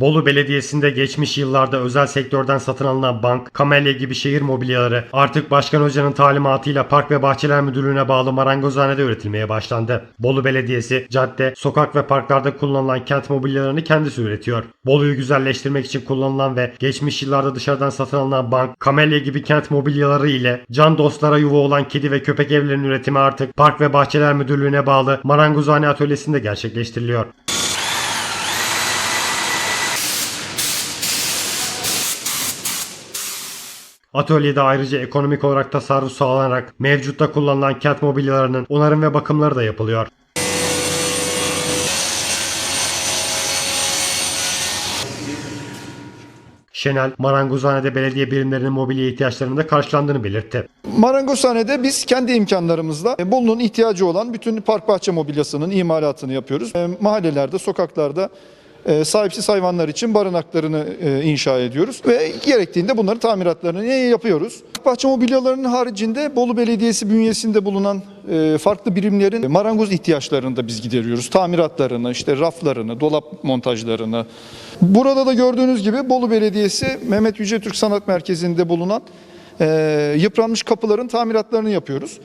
Bolu Belediyesi'nde geçmiş yıllarda özel sektörden satın alınan bank, kamelya gibi şehir mobilyaları artık Başkan Hoca'nın talimatıyla Park ve Bahçeler Müdürlüğü'ne bağlı marangozhanede üretilmeye başlandı. Bolu Belediyesi, cadde, sokak ve parklarda kullanılan kent mobilyalarını kendisi üretiyor. Bolu'yu güzelleştirmek için kullanılan ve geçmiş yıllarda dışarıdan satın alınan bank, kamelya gibi kent mobilyaları ile can dostlara yuva olan kedi ve köpek evlerinin üretimi artık Park ve Bahçeler Müdürlüğü'ne bağlı marangozhane atölyesinde gerçekleştiriliyor. Atölyede ayrıca ekonomik olarak tasarruf sağlanarak mevcutta kullanılan kent mobilyalarının onarım ve bakımları da yapılıyor. Şenel, marangozhanede belediye birimlerinin mobilya ihtiyaçlarının da karşılandığını belirtti. Marangozhane'de biz kendi imkanlarımızla e, Bolu'nun ihtiyacı olan bütün park bahçe mobilyasının imalatını yapıyoruz. E, Mahallelerde, sokaklarda e, sahipsiz hayvanlar için barınaklarını e, inşa ediyoruz ve gerektiğinde bunları tamiratlarını yapıyoruz. Bahçe mobilyalarının haricinde Bolu Belediyesi bünyesinde bulunan e, farklı birimlerin marangoz ihtiyaçlarını da biz gideriyoruz. Tamiratlarını, işte raflarını, dolap montajlarını. Burada da gördüğünüz gibi Bolu Belediyesi Mehmet Yüce Türk Sanat Merkezi'nde bulunan e, yıpranmış kapıların tamiratlarını yapıyoruz.